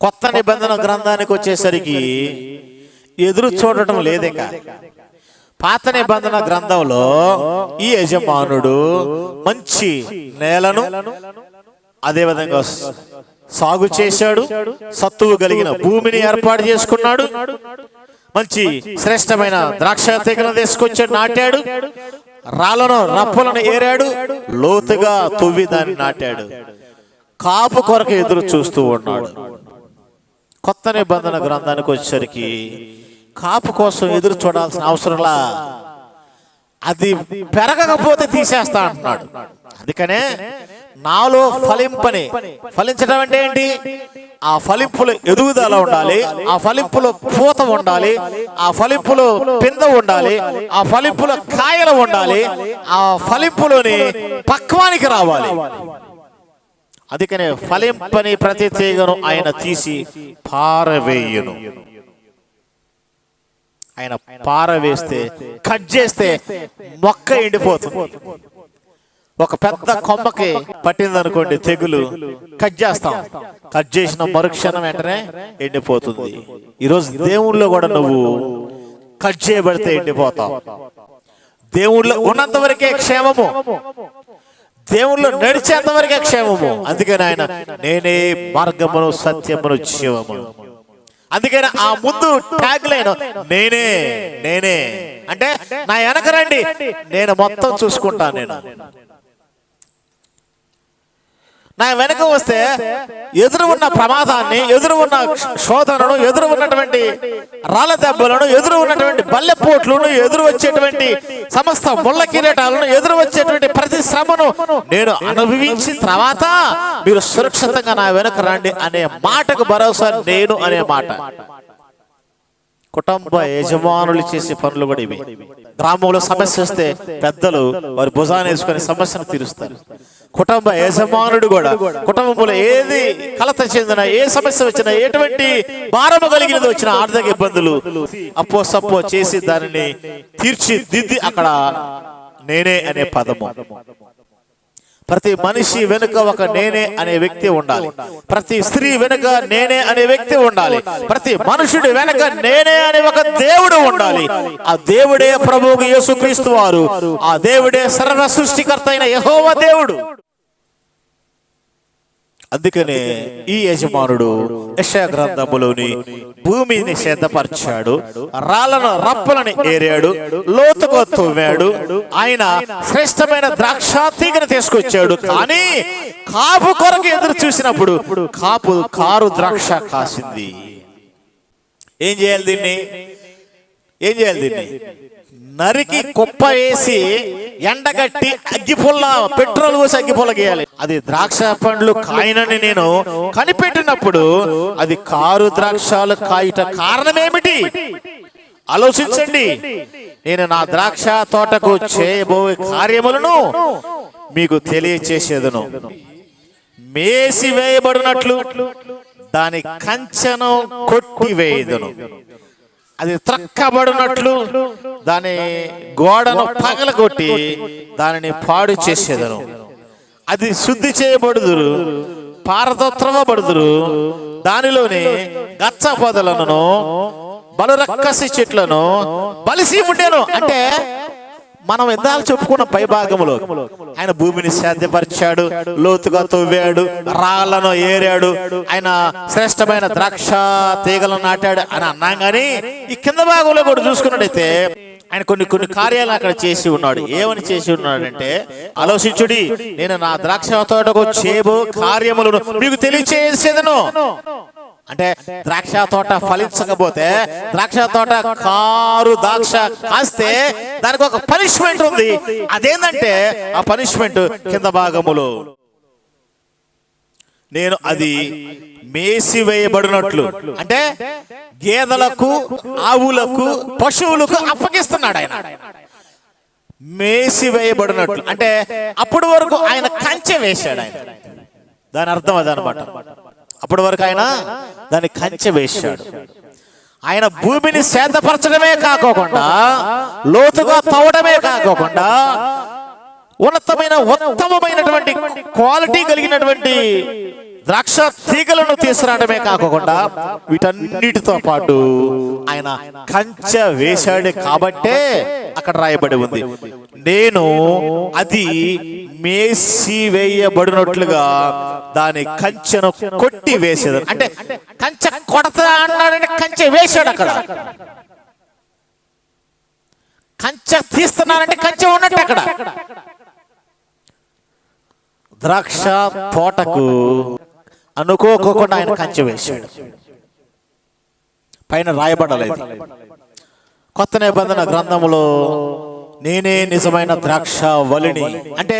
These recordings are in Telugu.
కొత్త నిబంధన గ్రంథానికి వచ్చేసరికి ఎదురు చూడటం లేదిక పాత నిబంధన గ్రంథంలో ఈ యజమానుడు మంచి నేలను అదేవిధంగా సాగు చేశాడు సత్తువు కలిగిన భూమిని ఏర్పాటు చేసుకున్నాడు మంచి శ్రేష్టమైన ద్రాక్ష తీగలను తీసుకొచ్చాడు నాటాడు రాళ్ళను రప్పలను ఏరాడు లోతుగా తువ్వి దాన్ని నాటాడు. కాపు కొరకు ఎదురు చూస్తూ ఉన్నాడు. కొత్త నిబంధన గ్రంథానికి వచ్చేసరికి కాపు కోసం ఎదురు చూడాల్సిన అవసరంలా అది పెరగకపోతే తీసేస్తా అంటున్నాడు. అందుకనే నాలో ఫలింపని ఫలించడం అంటే ఏంటి? ఆ ఫలింపులో ఎదుగుదల ఉండాలి ఆ ఫలింపులో పూత ఉండాలి ఆ ఫలింపులో పింద ఉండాలి ఆ ఫలింపులో కాయలు ఉండాలి ఆ ఫలింపులోని పక్వానికి రావాలి. అందుకనే ఫలింపని ప్రతి తీగను ఆయన తీసి పారవేయును. ఆయన పారవేస్తే కట్ చేస్తే మొక్క ఎండిపోతుంది. ఒక పెద్ద కొమ్మకి పట్టిందనుకోండి తెగులు కట్ చేస్తాం. కట్ చేసిన మరుక్షణం వెంటనే ఎండిపోతుంది. ఈరోజు దేవుళ్ళో కూడా నువ్వు కట్ చేయబడితే ఎండిపోతావు. దేవుళ్ళో ఉన్నంత వరకే క్షేమము. దేవుళ్ళు నడిచేంత వరకే క్షేమము. అందుకని ఆయన నేనే మార్గమును సత్యమును జీవమును. అందుకని ఆ ముందు ట్యాగ్ లైన్ నేనే నేనే అంటే నా వెనక రండి. నేను మొత్తం చూసుకుంటాను నేను. నా వెనక వస్తే ఎదురు ఉన్న ప్రమాదాన్ని ఎదురు ఉన్న శోధనను ఎదురు ఉన్నటువంటి రాళ్ళ దెబ్బలను ఎదురు ఉన్నటువంటి బల్లెపోట్లను ఎదురు వచ్చేటువంటి సమస్త ముళ్ళ కిరీటాలను ఎదురు వచ్చేటువంటి ప్రతి శ్రమను నేను అనుభవించిన తర్వాత మీరు సురక్షితంగా నా వెనుక రండి అనే మాటకు భరోసా నేను అనే మాట. కుటుంబ యజమానులు చేసే పనులు కూడా ఇవి. గ్రామంలో సమస్య వస్తే పెద్దలు వారి భుజాన్ని వేసుకొని సమస్యను తీరుస్తారు. కుటుంబ యజమానుడు కూడా కుటుంబంలో ఏది కలత చెందిన ఏ సమస్య వచ్చినా ఎటువంటి భారము కలిగినది వచ్చిన ఆర్థిక ఇబ్బందులు అప్పో సప్పో చేసి దానిని తీర్చిదిద్ది అక్కడ నేనే అనే పదము. ప్రతి మనిషి వెనుక ఒక నేనే అనే వ్యక్తి ఉండాలి. ప్రతి స్త్రీ వెనుక నేనే అనే వ్యక్తి ఉండాలి. ప్రతి మనుషుడి వెనుక నేనే అనే ఒక దేవుడు ఉండాలి. ఆ దేవుడే ప్రభువుకు యేసుక్రీస్తు వారు. ఆ దేవుడే సర్వ సృష్టికర్త అయిన యహోవ దేవుడు. అందుకనే ఈ యజమానుడు యెషయా గ్రంథములోని భూమిని సిద్ధపరిచాడు రాళ్ళను రప్పలను ఏరాడు లోతుగా తవ్వాడు ఆయన శ్రేష్టమైన ద్రాక్ష తీగను తీసుకొచ్చాడు. కానీ కాపు కొరకు ఎదురు చూసినప్పుడు కాపు కారు ద్రాక్ష కాసింది. ఏం చేయాలి దీన్ని? ఏం చేయాలి దీన్ని? నరికి కుప్ప వేసి ఎండగట్టి అగ్గిపుల్ల పెట్రోల్ పోసి అగ్గిపుల్ల గీయాలి. అది ద్రాక్ష పండ్లు కాయనని నేను కనిపెట్టినప్పుడు అది కారు ద్రాక్షాలు కాయట కారణమేమిటి? ఆలోచించండి. నేను నా ద్రాక్ష తోటకు చేయబోయే కార్యములను మీకు తెలియచేసేదను. మేసి వేయబడినట్లు దాని కంచెను కొట్టివేయదును. అది త్రక్కబడినట్లు దాని గోడను పగలగొట్టి దానిని పాడు చేసేదను. అది శుద్ధి చేయబడుదురు. పారదత్రవబడుదురు దానిలోని గచ్చ పొదలను బలురక్కసి చెట్లను బలిసి ఉండేను అంటే మనం ఎందాలు చెప్పుకున్న పై భాగంలో ఆయన భూమిని సాధ్యపరిచాడు లోతుగా తవ్వాడు రాళ్ళను ఏరాడు ఆయన శ్రేష్టమైన ద్రాక్ష తీగలను నాటాడు అని అన్నాం కానీ ఈ కింద భాగంలో కూడా చూసుకున్నట్టయితే ఆయన కొన్ని కొన్ని కార్యాలు అక్కడ చేసి ఉన్నాడు. ఏమని చేసి ఉన్నాడంటే ఆలోచించుడి నేను నా ద్రాక్ష తోటకు చేబో కార్యములను మీకు తెలియచేసేదను. అంటే ద్రాక్ష తోట ఫలించకపోతే ద్రాక్ష తోట కారు ద్రాక్ష కాస్తే దానికి ఒక పనిష్మెంట్ ఉంది. అదేంటంటే ఆ పనిష్మెంట్ కింద భాగములో నేను అది మేసి వేయబడినట్లు అంటే గేదెలకు ఆవులకు పశువులకు అప్పగిస్తున్నాడు ఆయన. మేసి వేయబడినట్లు అంటే అప్పటి వరకు ఆయన కంచె వేశాడు ఆయన. దాని అర్థం అదనమాట అప్పటి వరకు ఆయన దాన్ని కంచె వేశాడు. ఆయన భూమిని సేదపరచడమే కాకోకుండా లోతుగా తవ్వడమే కాకోకుండా ఉన్నతమైన ఉత్తమమైనటువంటి క్వాలిటీ కలిగినటువంటి ద్రాక్ష తీగలను తీసుకురావడమే కాకుండా వీటన్నిటితో పాటు ఆయన కంచె వేశాడు కాబట్టే అక్కడ రాయబడి ఉంది. నేను అది మేసి వేయబడినట్లుగా దాని కంచెను కొట్టి వేసేది. అంటే కంచె కొడతా అన్నాడని కంచె వేశాడు అక్కడ. కంచె తీస్తున్నానంటే కంచె ఉన్నట్టు అక్కడ. ద్రాక్ష తోటకు అనుకోకుండా ఆయన కంచె వేశాడు. పైన రాయబడలేదు. కొత్త నిబంధన గ్రంథములో నేనే నిజమైన ద్రాక్ష వలిని అంటే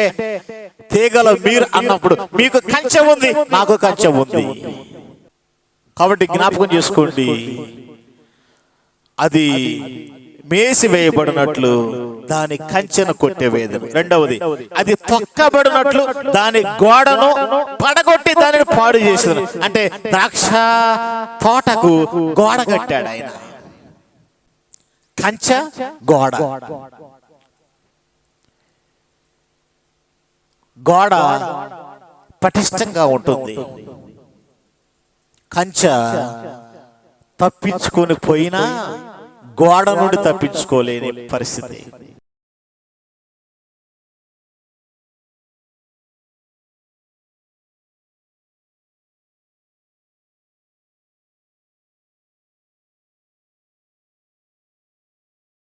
తీగల మీరు అన్నప్పుడు మీకు కంచె ఉంది నాకు కంచె ఉంది. కాబట్టి జ్ఞాపకం చేసుకోండి. అది మేసి వేయబడినట్లు దాని కంచెను కొట్టివేదను రెండవది అది తొక్కబడినట్లు దాని గోడను పడగొట్టి దానిని పాడు చేసేది అంటే ద్రాక్ష తోటకు గోడ కట్టాడు ఆయన. కంచె గోడ. గోడ పటిష్టంగా ఉంటుంది. కంచె తప్పించుకొని పోయినా గోడ నుండి తప్పించుకోలేని పరిస్థితి.